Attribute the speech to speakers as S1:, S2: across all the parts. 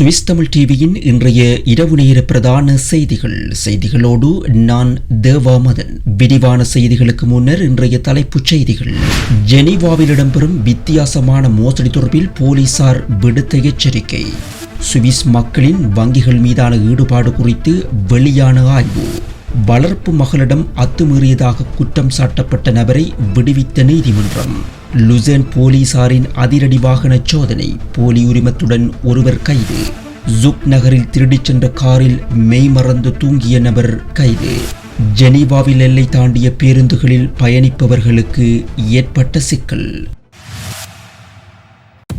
S1: Swiss Tamil டிவியின் இன்றைய இரவு நேர பிரதான செய்திகள். செய்திகளோடு நான் தேவாமதன். விரிவான செய்திகளுக்கு முன்னர் இன்றைய தலைப்புச் செய்திகள். ஜெனீவாவில் இடம்பெறும் வித்தியாசமான மோசடி தொடர்பில் போலீசார் விடுத்த எச்சரிக்கை. சுவிஸ் மக்களின் வங்கிகள் மீதான ஈடுபாடு குறித்து வெளியான ஆய்வு. வளர்ப்பு மகளிடம் அத்துமீறியதாக குற்றம் சாட்டப்பட்ட நபரை விடுவித்த நீதிமன்றம். லுசன் போலீசாரின் அதிரடி வாகன சோதனை போலி உரிமத்துடன் ஒருவர் கைது. ஜுக் நகரில் திருடிச் சென்ற காரில் மெய்மறந்து தூங்கிய நபர் கைது. ஜெனீவாவில் எல்லை தாண்டிய பேருந்துகளில் பயணிப்பவர்களுக்கு ஏற்பட்ட சிக்கல்.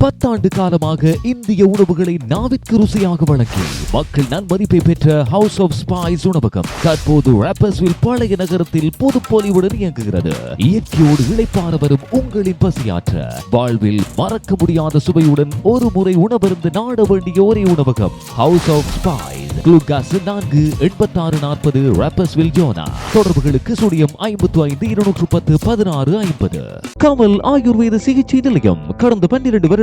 S2: பத்தாண்டு காலமாக இந்திய உணவுகளை நாவிற்கு ருசியாக வழங்கி மக்கள் நன்மதிப்பை பெற்ற ஹவுஸ் ஆஃப் ஸ்பைஸ் உணவகம் தற்போது பழைய நகரத்தில் பொதுப்பொலிவுடன் இயங்குகிறது. இயற்கையோடு இழைப்பார வரும் உங்களின் பசியாற்ற வாழ்வில் மறக்க முடியாத சுவையுடன் ஒரு முறை உணவருந்து நாட வேண்டிய ஒரே உணவகம் ஹவுஸ் ஆஃப் ஸ்பைஸ் குளுக்காசு நான்கு எண்பத்தாறு நாற்பது ரேப்பர்ஸ்வில் ஜோனா தொடர்புகளுக்கு சுடியம் ஐம்பத்து ஐந்து இருநூற்று பத்து பதினாறு ஐம்பது. கமல் ஆயுர்வேத சிகிச்சை நிலையம். கடந்த பன்னிரண்டு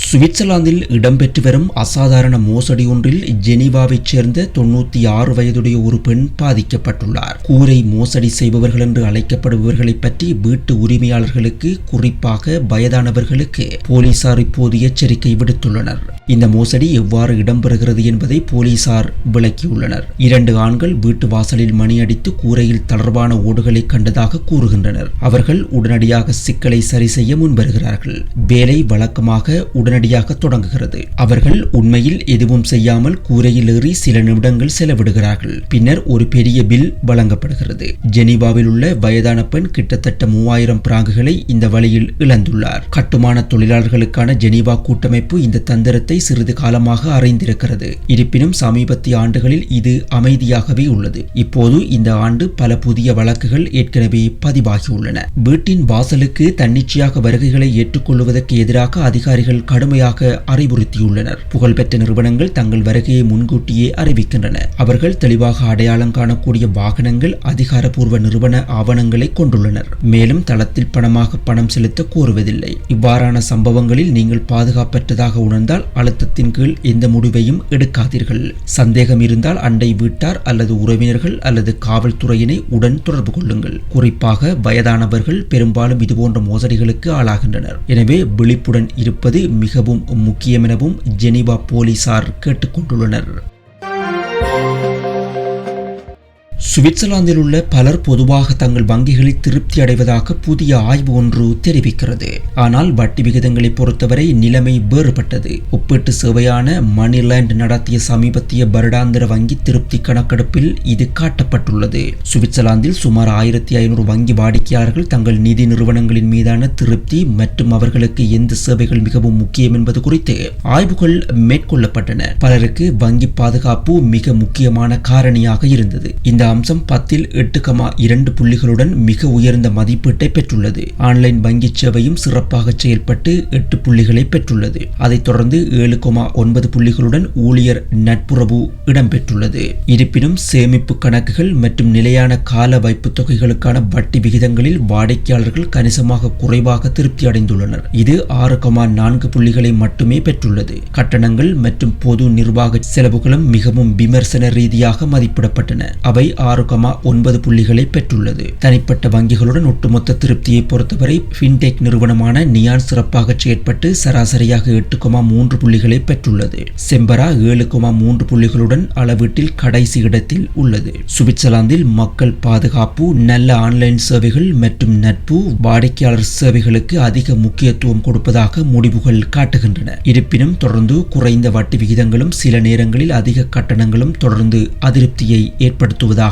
S1: சுவிட்சர்லாந்தில் இடம்பெற்று வரும் அசாதாரண மோசடி ஒன்றில் ஜெனீவாவைச் சேர்ந்த தொண்ணூத்தி ஆறு வயதுடைய ஒரு பெண் பாதிக்கப்பட்டுள்ளார். கூரை மோசடி செய்பவர்கள் என்று அழைக்கப்படுபவர்களை பற்றி வீட்டு உரிமையாளர்களுக்கு குறிப்பாக வயதானவர்களுக்கு போலீசார் இப்போது எச்சரிக்கை விடுத்துள்ளனர். இந்த மோசடி எவ்வாறு இடம்பெறுகிறது என்பதை போலீசார் விளக்கியுள்ளனர். இரண்டு ஆண்கள் வீட்டு வாசலில் மணியடித்து கூரையில் தளர்வான ஓடுகளை கண்டதாக கூறுகின்றனர். அவர்கள் உடனடியாக சிக்கலை சரி செய்ய முன்வருகிறார்கள். வேலை வழக்கமாக உடனடியாக தொடங்குகிறது. அவர்கள் உண்மையில் எதுவும் செய்யாமல் கூரையில் ஏறி சில நிமிடங்கள் செலவிடுகிறார்கள். பின்னர் ஒரு பெரிய பில் வழங்கப்படுகிறது. ஜெனீவாவில் உள்ள வயதான பெண் கிட்டத்தட்ட மூவாயிரம் பிராங்குகளை இந்த வழியில் இழந்துள்ளார். கட்டுமான தொழிலாளர்களுக்கான ஜெனீவா கூட்டமைப்பு இந்த தந்திரத்தை சிறிது காலமாக அறிந்திருக்கிறது. இருப்பினும் சமீபத்திய ஆண்டுகளில் இது அமைதியாகவே உள்ளது. இப்போது இந்த ஆண்டு பல புதிய வழக்குகள் ஏற்கனவே பதிவாகியுள்ளன. வீட்டின் வாசலுக்கு தன்னிச்சையாக வருகைகளை ஏற்றுக்கொள்வதற்கு எதிராக அதிகாரிகள் கடுமையாக அறிவுறுத்தியுள்ளனர். புகழ்பெற்ற நிறுவனங்கள் தங்கள் வருகையை முன்கூட்டியே அறிவிக்கின்றன. அவர்கள் தெளிவாக அடையாளம் காணக்கூடிய வாகனங்கள் அதிகாரப்பூர்வ நிறுவன ஆவணங்களை கொண்டுள்ளனர். மேலும் தளத்தில் பணமாக பணம் செலுத்த கோருவதில்லை. இவ்வாறான சம்பவங்களில் நீங்கள் பாதுகாப்பற்றதாக உணர்ந்தால் அழுத்தத்தின் கீழ் எந்த முடிவையும் எடுக்காதீர்கள். சந்தேகம் இருந்தால் அண்டை வீட்டார் அல்லது உறவினர்கள் அல்லது காவல்துறையினை உடன் தொடர்பு கொள்ளுங்கள். குறிப்பாக வயதானவர்கள் பெரும்பாலும் இதுபோன்ற மோசடிகளுக்கு ஆளாகின்றனர். எனவே விழிப்புடன் இருப்பது மிகவும் முக்கியம் எனவும் ஜெனீவா போலீசார் கேட்டுக்கொண்டுள்ளனர். சுவிட்சர்லாந்தில் உள்ள பலர் பொதுவாக தங்கள் வங்கிகளில் திருப்தி அடைவதாக புதிய ஆய்வு ஒன்று தெரிவிக்கிறது. ஆனால் வட்டி விகிதங்களை பொறுத்தவரை நிலைமை வேறுபட்டது. ஒப்பீட்டு சேவையான மணிலேண்ட் நடத்திய சமீபத்திய வருடாந்திர வங்கி திருப்தி கணக்கெடுப்பில் இது காட்டப்பட்டுள்ளது. சுவிட்சர்லாந்தில் சுமார் ஆயிரத்தி ஐநூறு வங்கி வாடிக்கையாளர்கள் தங்கள் நிதி நிறுவனங்களின் மீதான திருப்தி மற்றும் அவர்களுக்கு எந்த சேவைகள் மிகவும் முக்கியம் என்பது குறித்து ஆய்வுகள் மேற்கொள்ளப்பட்டன. பலருக்கு வங்கி பாதுகாப்பு மிக முக்கியமான காரணியாக இருந்தது. இந்த அம்சம் பத்தில் எட்டு கமா இரண்டு புள்ளிகளுடன் மிக உயர்ந்த மதிப்பீட்டை பெற்றுள்ளது. ஆன்லைன் வங்கி சேவையும் சிறப்பாக செயல்பட்டு எட்டு புள்ளிகளை பெற்றுள்ளது. அதைத் தொடர்ந்து ஏழு கமா ஒன்பது புள்ளிகளுடன் ஊழியர் நட்புறவு இடம்பெற்றுள்ளது. இருப்பினும் சேமிப்பு கணக்குகள் மற்றும் நிலையான கால வைப்பு தொகைகளுக்கான வட்டி விகிதங்களில் வாடிக்கையாளர்கள் கணிசமாக குறைவாக திருப்தி அடைந்துள்ளனர். இது ஆறு கமா நான்கு புள்ளிகளை மட்டுமே பெற்றுள்ளது. கட்டணங்கள் மற்றும் பொது நிர்வாக செலவுகளும் மிகவும் விமர்சன ரீதியாக மதிப்பிடப்பட்டன. அவை ஆறு கமா ஒன்பது புள்ளிகளை பெற்றுள்ளது. தனிப்பட்ட வங்கிகளுடன் ஒட்டுமொத்த திருப்தியை பொறுத்தவரை ஃபின்டெக் நிறுவனமான நியான் சிறப்பாக செயற்பட்டு சராசரியாக எட்டு கமா மூன்று புள்ளிகளை பெற்றுள்ளது. செம்பரா ஏழு கமா மூன்று புள்ளிகளுடன் அளவீட்டில் கடைசி இடத்தில் உள்ளது. சுவிட்சர்லாந்தில் மக்கள் பாதுகாப்பு நல்ல ஆன்லைன் சேவைகள் மற்றும் நட்பு வாடிக்கையாளர் சேவைகளுக்கு அதிக முக்கியத்துவம் கொடுப்பதாக முடிவுகள் காட்டுகின்றன. இருப்பினும் தொடர்ந்து குறைந்த வட்டி விகிதங்களும் சில நேரங்களில் அதிக கட்டணங்களும் தொடர்ந்து அதிருப்தியை ஏற்படுத்துவதாக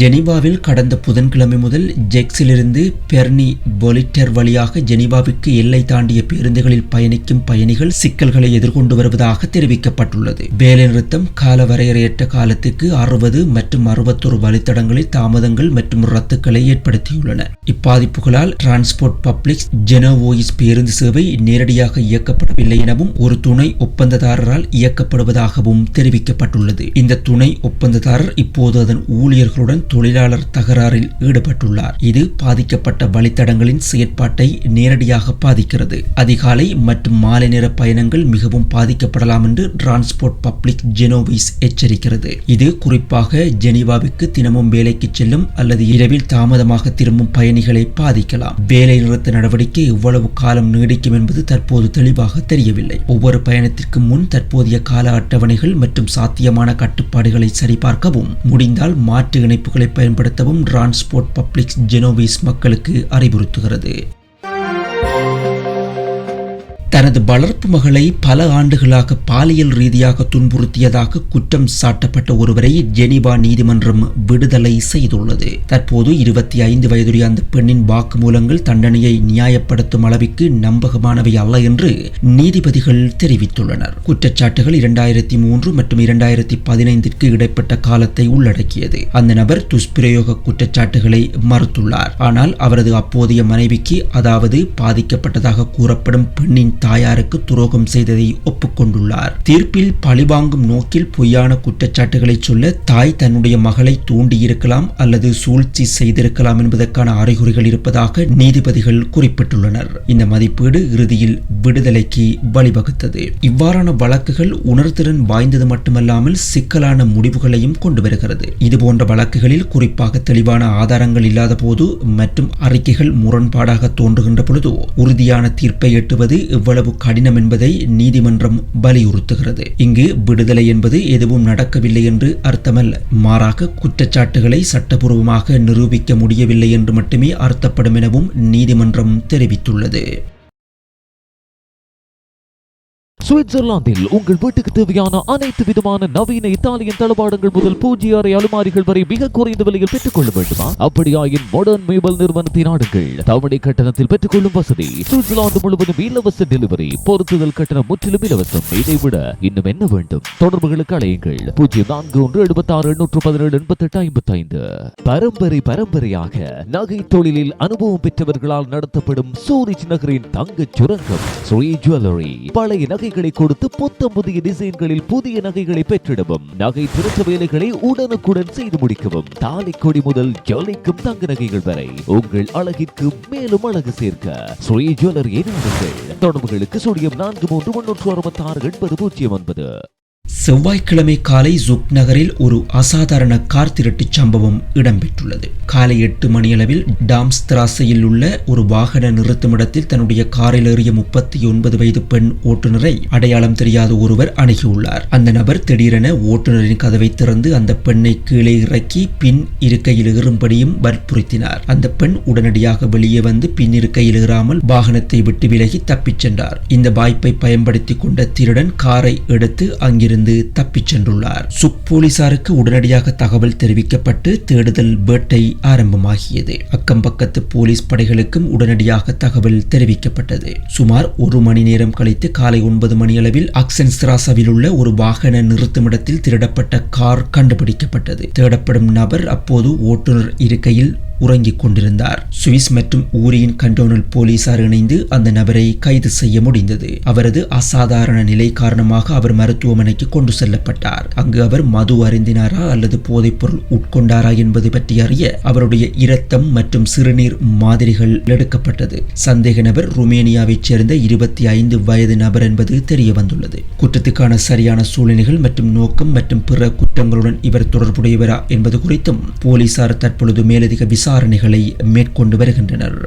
S1: ஜெனீவாவில் கடந்த புதன்கிழமை முதல் ஜெக்ஸிலிருந்து பெர்னி பொலிட்டர் வழியாக ஜெனீவாவிற்கு எல்லை தாண்டிய பேருந்துகளில் பயணிக்கும் பயணிகள் சிக்கல்களை எதிர்கொண்டு வருவதாக தெரிவிக்கப்பட்டுள்ளது. வேலைநிறுத்தம் காலவரையறையற்ற காலத்துக்கு அறுபது மற்றும் அறுபத்தொரு வழித்தடங்களில் தாமதங்கள் மற்றும் ரத்துக்களை ஏற்படுத்தியுள்ளன. இப்பாதிப்புகளால் டிரான்ஸ்போர்ட் பப்ளிக் ஜெனோவோயிஸ் பேருந்து சேவை நேரடியாக இயக்கப்படவில்லை எனவும் ஒரு துணை ஒப்பந்ததாரரால் இயக்கப்படுவதாகவும் தெரிவிக்கப்பட்டுள்ளது. இந்த துணை ஒப்பந்ததாரர் இப்போது அதன் ஊழியர்களுடன் தொழிலாளர் தகராறில் ஈடுபட்டுள்ளார். இது பாதிக்கப்பட்ட வழித்தடங்களின் செயற்பாட்டை நேரடியாக பாதிக்கிறது. அதிகாலை மற்றும் மாலை நேர பயணங்கள் மிகவும் பாதிக்கப்படலாம் என்று டிரான்ஸ்போர்ட் பப்ளிக் ஜெனோவிஸ் எச்சரிக்கிறது. இது குறிப்பாக ஜெனீவாவுக்கு தினமும் வேலைக்கு செல்லும் அல்லது இரவில் தாமதமாக திரும்பும் பயணிகளை பாதிக்கலாம். வேலை நிறுத்த நடவடிக்கை எவ்வளவு காலம் நீடிக்கும் என்பது தற்போது தெளிவாக தெரியவில்லை. ஒவ்வொரு பயணத்திற்கு முன் தற்போதைய கால அட்டவணைகள் மற்றும் சாத்தியமான கட்டுப்பாடுகளை சரிபார்க்கவும் முடிந்தால் மாற்று இணைப்புகள் பயன்படுத்தவும் டிரான்ஸ்போர்ட் பப்ளிக்ஸ் ஜெனோவிஸ் மக்களுக்கு அறிவுறுத்துகிறது. தனது வளர்ப்பு மகளை பல ஆண்டுகளாக பாலியல் ரீதியாக துன்புறுத்தியதாக குற்றம் சாட்டப்பட்ட ஒருவரை ஜெனீவா நீதிமன்றம் விடுதலை செய்துள்ளது. தற்போது இருபத்தி ஐந்து வயதுடைய அந்த பெண்ணின் வாக்குமூலங்கள் தண்டனையை நியாயப்படுத்தும் அளவிற்கு நம்பகமானவை அல்ல என்று நீதிபதிகள் தெரிவித்துள்ளனர். குற்றச்சாட்டுகள் இரண்டாயிரத்தி மூன்று மற்றும் இரண்டாயிரத்தி பதினைந்திற்கு இடைப்பட்ட காலத்தை உள்ளடக்கியது. அந்த நபர் துஷ்பிரயோக குற்றச்சாட்டுகளை மறுத்துள்ளார். ஆனால் அவரது அப்போதைய மனைவிக்கு அதாவது பாதிக்கப்பட்டதாக கூறப்படும் பெண்ணின் தாயாருக்கு துரோகம் செய்ததை ஒப்புக்கொண்டுள்ளார். தீர்ப்பில் பழிவாங்கும் நோக்கில் பொய்யான குற்றச்சாட்டுகளை சொல்ல தாய் தன்னுடைய மகளை தூண்டியிருக்கலாம் அல்லது சூழ்ச்சி செய்திருக்கலாம் என்பதற்கான அறிகுறிகள் இருப்பதாக நீதிபதிகள் குறிப்பிட்டுள்ளனர். இந்த மதிப்பீடு இறுதியில் விடுதலைக்கு வழிவகுத்தது. இவ்வாறான வழக்குகள் உணர்திறன் வாய்ந்தது மட்டுமல்லாமல் சிக்கலான முடிவுகளையும் கொண்டு வருகிறது இதுபோன்ற வழக்குகளில் குறிப்பாக தெளிவான ஆதாரங்கள் இல்லாத போது மற்றும் அறிக்கைகள் முரண்பாடாக தோன்றுகின்ற பொழுது உறுதியான தீர்ப்பை எட்டுவது எவ்வளவு கடினம் என்பதை நீதிமன்றம் வலியுறுத்துகிறது. இங்கு விடுதலை என்பது எதுவும் நடக்கவில்லை என்று அர்த்தமல்ல. மாறாக குற்றச்சாட்டுகளை சட்டபூர்வமாக நிரூபிக்க முடியவில்லை என்று மட்டுமே அர்த்தப்படும் எனவும் நீதிமன்றம் தெரிவித்துள்ளது.
S2: சுவிட்சர்லாந்தில் உங்கள் வீட்டுக்கு தேவையான அனைத்து விதமான நவீன இத்தாலியன் தளபாடங்கள் முதல் பூஜ்ய அறை அலுமாரிகள் வரை மிக குறைந்த விலையில் பெற்றுக் கொள்ள வேண்டுமா? அப்படியாயின் மாடர்ன் மேபல் நிறுவனத்தை நாடுங்கள் தவணை கட்டணத்தில் பெற்றுக்கொள்ளும் வசதி. சுவிட்சர்லாந்து முழுவதும் இலவச டெலிவரி பொருத்துதல் கட்டணம் முற்றிலும் இலவசம். இதை விட இன்னும் என்ன வேண்டும்? தொடர்புகளுக்கு அழையுங்கள். பூஜ்ஜியம் நான்கு ஒன்று எழுபத்தி ஆறு எண்ணூற்று பதினேழு எண்பத்தி எட்டு ஐம்பத்தி ஐந்து பரம்பரை பரம்பரையாக நகை தொழிலில் அனுபவம் பெற்றவர்களால் நடத்தப்படும் சூரிஜ் நகரின் தங்க சுரங்கம் ஸ்ரீ ஜுவல்லரி பழைய நகைகளை கொடுத்து புத்தம் புதிய டிசைன்களில் புதிய நகைகளை பெற்றிடவும். நகை திருத்த வேலைகளை உடனுக்குடன் செய்து முடிக்கவும். தாலி கொடி முதல் ஜொலிக்கும் தங்க நகைகள் வரை உங்கள் அழகிற்கு மேலும் அழகு சேர்க்க. ஸ்ரீ ஜுவல்லரியை நாடுங்கள் தொடர்புகளுக்கு சுழியம் நான்கு மூன்று முன்னூற்று அறுபத்தி ஆறு எண்பது பூஜ்ஜியம் ஒன்பது.
S1: செவ்வாய்க்கிழமை காலை ஜுக் நகரில் ஒரு அசாதாரண கார் திருட்டு சம்பவம் இடம்பெற்றுள்ளது. காலை எட்டு மணியளவில் டாம்ஸ் திராசையில் உள்ள ஒரு வாகன நிறுத்துமிடத்தில் தன்னுடைய காரில் ஏறிய முப்பத்தி ஒன்பது வயது பெண் ஓட்டுநரை அடையாளம் தெரியாத ஒருவர் அணுகியுள்ளார். அந்த நபர் திடீரென ஓட்டுநரின் கதவை திறந்து அந்த பெண்ணை கீழே இறக்கி பின் இருக்கையில் ஏறும்படியும் வற்புறுத்தினார். அந்த பெண் உடனடியாக வெளியே வந்து பின் இருக்கையில் ஏறாமல் வாகனத்தை விட்டு விலகி தப்பிச் சென்றார். இந்த வாய்ப்பை பயன்படுத்தி கொண்ட திருடன் காரை எடுத்து அங்கிருந்து தப்பிச் சென்றுள்ளார். சுக் போலீசாருக்கு உடனடியாக தகவல் தெரிவிக்கப்பட்டு தேடுதல் வேட்டை ஆரம்பமாகியது. அக்கம் பக்கத்து போலீஸ் படைகளுக்கும் உடனடியாக தகவல் தெரிவிக்கப்பட்டது. சுமார் ஒரு மணி நேரம் கழித்து காலை ஒன்பது மணி அளவில் மணியளவில் அக்சன்ஸ்ராசாவில் உள்ள ஒரு வாகன நிறுத்துமிடத்தில் திருடப்பட்ட கார் கண்டுபிடிக்கப்பட்டது. தேடப்படும் நபர் அப்போது ஓட்டுநர் இருக்கையில் உறங்கிக் கொண்டிருந்தார். சுவிஸ் மற்றும் ஊரியின் கண்டோனல் போலீசார் இணைந்து அந்த நபரை கைது செய்ய முடிந்தது. அவரது அசாதாரண நிலை காரணமாக அவர் மருத்துவமனைக்கு கொண்டு செல்லப்பட்டார். அங்கு அவர் மது அருந்தினாரா அல்லது போதைப்பொருள் உட்கொண்டாரா என்பது பற்றி அறிய அவருடைய இரத்தம் மற்றும் சிறுநீர் மாதிரிகள் எடுக்கப்பட்டது. சந்தேக நபர் ருமேனியாவைச் சேர்ந்த இருபத்தி ஐந்து வயது நபர் என்பது தெரிய வந்துள்ளது குற்றத்துக்கான சரியான சூழ்நிலைகள் மற்றும் நோக்கம் மற்றும் பிற குற்றங்களுடன் இவர் தொடர்புடையவரா என்பது குறித்தும் போலீசார் தற்பொழுது மேலதிக விசாரணைகளை மேற்கொண்டு வருகின்றனர்.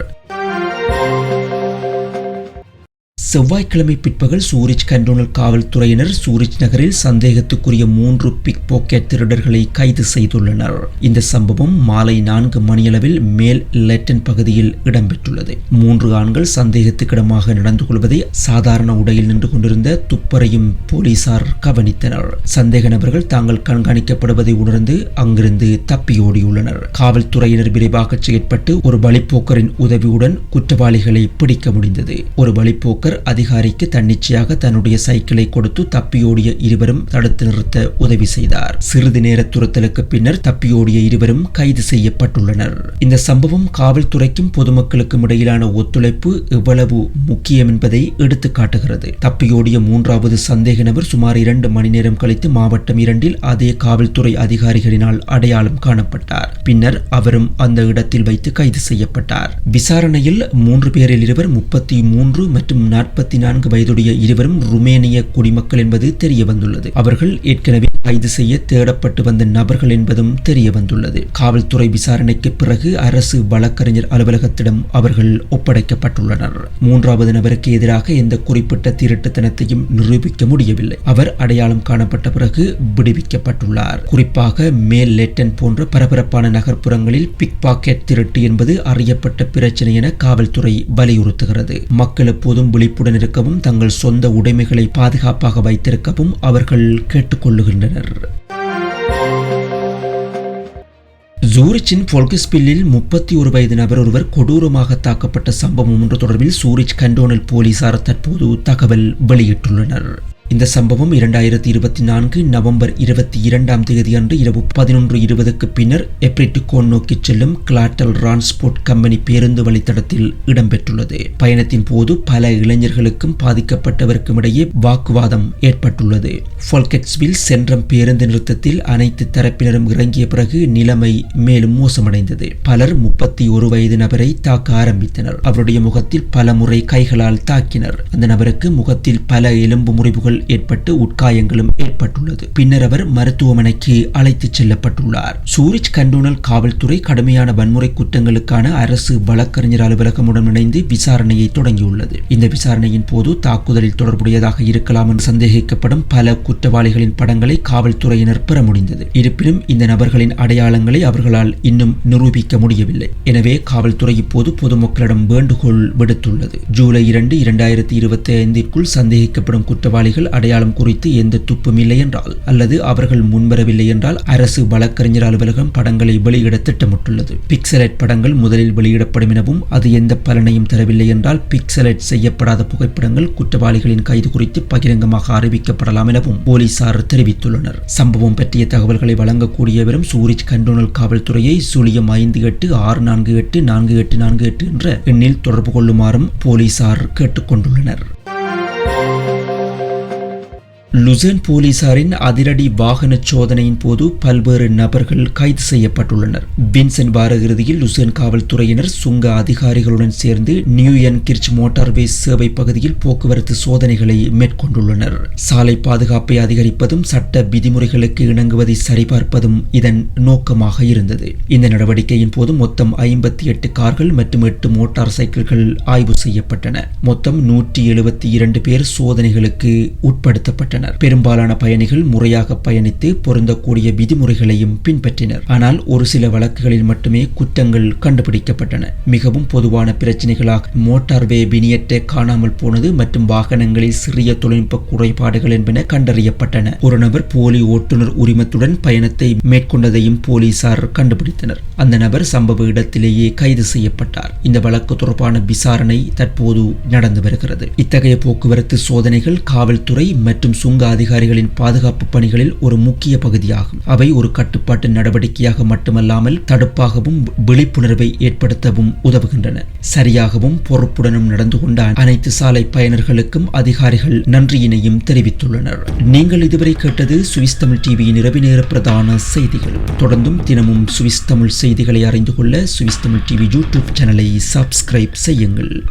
S1: செவ்வாய்க்கிழமை பிற்பகல் சூரிச் கண்டோனல் காவல்துறையினர் சூரிச் நகரில் சந்தேகத்துக்குரிய மூன்று பிக் பாக்கெட் திருடர்களை கைது செய்துள்ளனர். இந்த சம்பவம் மாலை நான்கு மணியளவில் மேல் லெட்டன் பகுதியில் இடம்பெற்றுள்ளது. மூன்று ஆண்கள் சந்தேகத்துக்கிடமாக நடந்து கொள்வதை சாதாரண உடையில் நின்று கொண்டிருந்த துப்பறையும் போலீசார் கவனித்தனர். சந்தேக நபர்கள் தாங்கள் கண்காணிக்கப்படுவதை உணர்ந்து அங்கிருந்து தப்பியோடியுள்ளனர். காவல்துறையினர் விரைவாக செயற்பட்டு ஒரு வழிப்போக்கரின் உதவியுடன் குற்றவாளிகளை பிடிக்க முடிந்தது. ஒரு வழிப்போக்கர் அதிகாரிக்கு தன்னிச்சையாக தன்னுடைய சைக்கிளை கொடுத்து தப்பியோடிய இருவரும் தடுத்து நிறுத்த உதவி செய்தார். சிறிது நேர துரத்தலுக்கு பின்னர் தப்பியோடிய இருவரும் கைது செய்யப்பட்டுள்ளனர். இந்த சம்பவம் காவல்துறைக்கும் பொதுமக்களுக்கும் இடையிலான ஒத்துழைப்பு எவ்வளவு முக்கியம் என்பதை எடுத்து காட்டுகிறது. தப்பியோடிய மூன்றாவது சந்தேக நபர் சுமார் இரண்டு மணி நேரம் கழித்து மாவட்டம் இரண்டில் அதே காவல்துறை அதிகாரிகளினால் அடையாளம் காணப்பட்டார். பின்னர் அவரும் அந்த இடத்தில் வைத்து கைது செய்யப்பட்டார். விசாரணையில் மூன்று பேரில் இருவர் முப்பத்தி மூன்று மற்றும் நாற்பத்தி நான்கு வயதுடைய இருவரும் ருமேனிய குடிமக்கள் என்பது தெரிய வந்துள்ளது அவர்கள் ஏற்கனவே கைது செய்ய தேடப்பட்டு வந்த நபர்கள் என்பதும் தெரிய வந்துள்ளது காவல்துறை விசாரணைக்கு பிறகு அரசு வழக்கறிஞர் அலுவலகத்திடம் அவர்கள் ஒப்படைக்கப்பட்டுள்ளனர். மூன்றாவது நபருக்கு எதிராக எந்த குறிப்பிட்ட திருட்டுத்தனத்தையும் நிரூபிக்க முடியவில்லை. அவர் அடையாளம் காணப்பட்ட பிறகு விடுவிக்கப்பட்டுள்ளார். குறிப்பாக மேல் லெட்டன் போன்ற பரபரப்பான நகர்ப்புறங்களில் பிக் பாக்கெட் திருட்டு என்பது அறியப்பட்ட பிரச்சனை என காவல்துறை வலியுறுத்துகிறது. மக்கள் எப்போதும் விழிப்புடன் இருக்கவும் தங்கள் சொந்த உடைமைகளை பாதுகாப்பாக வைத்திருக்கவும் அவர்கள் கேட்டுக்கொள்ளுகின்றனர். ஜூரிச்சின் பொல்கஸ்பில்லில் முப்பத்தி ஒரு வயது நபர் ஒருவர் கொடூரமாக தாக்கப்பட்ட சம்பவம் ஒன்று தொடர்பில் சூரிச் கண்டோனல் போலீசார் தற்போது தகவல் வெளியிட்டுள்ளனர். இந்த சம்பவம் இரண்டாயிரத்தி இருபத்தி நான்கு நவம்பர் இருபத்தி இரண்டாம் தேதி அன்று இரவு பதினொன்று இருபதுக்கு பின்னர் எப்ரிட்டுகோன் நோக்கி செல்லும் கிளாட்டல் டிரான்ஸ்போர்ட் கம்பெனி பேருந்து வழித்தடத்தில் இடம்பெற்றுள்ளது. பயணத்தின் போது பல இளைஞர்களுக்கும் பாதிக்கப்பட்டவருக்கும் இடையே வாக்குவாதம் ஏற்பட்டுள்ளது. ஃபோல்கெட்ஸ்வில் சென்றம் பேருந்து நிறுத்தத்தில் அனைத்து தரப்பினரும் இறங்கிய பிறகு நிலைமை மேலும் மோசமடைந்தது. பலர் முப்பத்தி ஒரு வயது நபரை தாக்க ஆரம்பித்தனர். அவருடைய முகத்தில் பல முறை கைகளால் தாக்கினர். அந்த நபருக்கு முகத்தில் பல எலும்பு முறிவுகள் ஏற்பட்டு உட்காயங்களும் ஏற்பட்டுள்ளது. பின்னர் அவர் மருத்துவமனைக்கு அழைத்துச் செல்லப்பட்டுள்ளார். சூரிச் கண்டோனல் காவல்துறை கடுமையான வன்முறை குற்றங்களுக்கான அரசு வழக்கறிஞர் அலுவலகமுடன் இணைந்து விசாரணையை தொடங்கியுள்ளது. இந்த விசாரணையின் போது தாக்குதலில் தொடர்புடையதாக இருக்கலாம் என்று சந்தேகிக்கப்படும் பல குற்றவாளிகளின் படங்களை காவல்துறையினர் பெற முடிந்தது. இருப்பினும் இந்த நபர்களின் அடையாளங்களை அவர்களால் இன்னும் நிரூபிக்க முடியவில்லை. எனவே காவல்துறை இப்போது பொதுமக்களிடம் வேண்டுகோள் விடுத்துள்ளது. ஜூலை இரண்டு இரண்டாயிரத்தி இருபத்தி ஐந்திற்குள் சந்தேகிக்கப்படும் குற்றவாளிகள் அடையாளம் குறித்து எந்த துப்பும் இல்லை என்றால் அல்லது அவர்கள் முன்வரவில்லை என்றால் அரசு வழக்கறிஞர் அலுவலகம் படங்களை வெளியிட திட்டமிட்டுள்ளது. பிக்சலைட் படங்கள் முதலில் வெளியிடப்படும் எனவும் அது எந்த பலனையும் தரவில்லை என்றால் பிக்சலைட் செய்யப்படாத புகைப்படங்கள் குற்றவாளிகளின் கைது குறித்து பகிரங்கமாக அறிவிக்கப்படலாம் எனவும் போலீசார் தெரிவித்துள்ளனர். சம்பவம் பற்றிய தகவல்களை வழங்கக்கூடியவரும் சூரிச் கண்டோனல் காவல்துறையை சுழியம் ஐந்து எட்டு ஆறு நான்கு எட்டு நான்கு எட்டு நான்கு எட்டு என்ற எண்ணில் தொடர்பு கொள்ளுமாறும் போலீசார் கேட்டுக்கொண்டுள்ளனர். லுசேன் போலீசாரின் அதிரடி வாகன சோதனையின் போது பல்வேறு நபர்கள் கைது செய்யப்பட்டுள்ளனர். வின்சென்ட் வார இறுதியில் லுசேன் காவல்துறையினர் சுங்க அதிகாரிகளுடன் சேர்ந்து நியூயன் கிர்ச் மோட்டார்வே சேவை பகுதியில் போக்குவரத்து சோதனைகளை மேற்கொண்டுள்ளனர். சாலை பாதுகாப்பை அதிகரிப்பதும் சட்ட விதிமுறைகளுக்கு இணங்குவதை சரிபார்ப்பதும் இதன் நோக்கமாக இருந்தது. இந்த நடவடிக்கையின் போது மொத்தம் ஐம்பத்தி எட்டு கார்கள் மற்றும் எட்டு மோட்டார் சைக்கிள்கள் ஆய்வு செய்யப்பட்டன. மொத்தம் நூற்றி எழுபத்தி இரண்டு பேர் சோதனைகளுக்கு உட்படுத்தப்பட்டனர். பெரும்பாலான பயணிகள் முறையாக பயணித்து பொருந்தக்கூடிய விதிமுறைகளையும் பின்பற்றினர். ஆனால் ஒரு சில வழக்குகளில் மட்டுமே குற்றங்கள் கண்டுபிடிக்கப்பட்டன. மிகவும் பொதுவான பிரச்சனைகளாக மோட்டார்வே வினியட்டை காணாமல் போனது மற்றும் வாகனங்களில் சிறிய தொழில்நுட்ப குறைபாடுகள் என்பன கண்டறியப்பட்டன. ஒரு நபர் போலி ஓட்டுநர் உரிமத்துடன் பயணத்தை மேற்கொண்டதையும் போலீசார் கண்டுபிடித்தனர். அந்த நபர் சம்பவ இடத்திலேயே கைது செய்யப்பட்டார். இந்த வழக்கு தொடர்பான விசாரணை தற்போது நடந்து வருகிறது. இத்தகைய போக்குவரத்து சோதனைகள் காவல்துறை மற்றும் சுங்க அதிகாரிகளின் பாதுகாப்பு பணிகளில் ஒரு முக்கிய பகுதியாகும். அவை ஒரு கட்டுப்பாட்டு நடவடிக்கையாக மட்டுமல்லாமல் தடுப்பாகவும் விழிப்புணர்வை ஏற்படுத்தவும் உதவுகின்றன. சரியாகவும் பொறுப்புடனும் நடந்து கொண்ட அனைத்து சாலை பயனர்களுக்கும் அதிகாரிகள் நன்றியினையும் தெரிவித்துள்ளனர். நீங்கள் இதுவரை கேட்டது சுவிஸ் தமிழ் டிவியின் இரவு நேர பிரதான செய்திகள். தொடர்ந்தும் தினமும் சுவிஸ் தமிழ் செய்திகளை அறிந்து கொள்ள சுவிஸ் தமிழ் டிவி யூடியூப் சேனலை சப்ஸ்கிரைப் செய்யுங்கள்.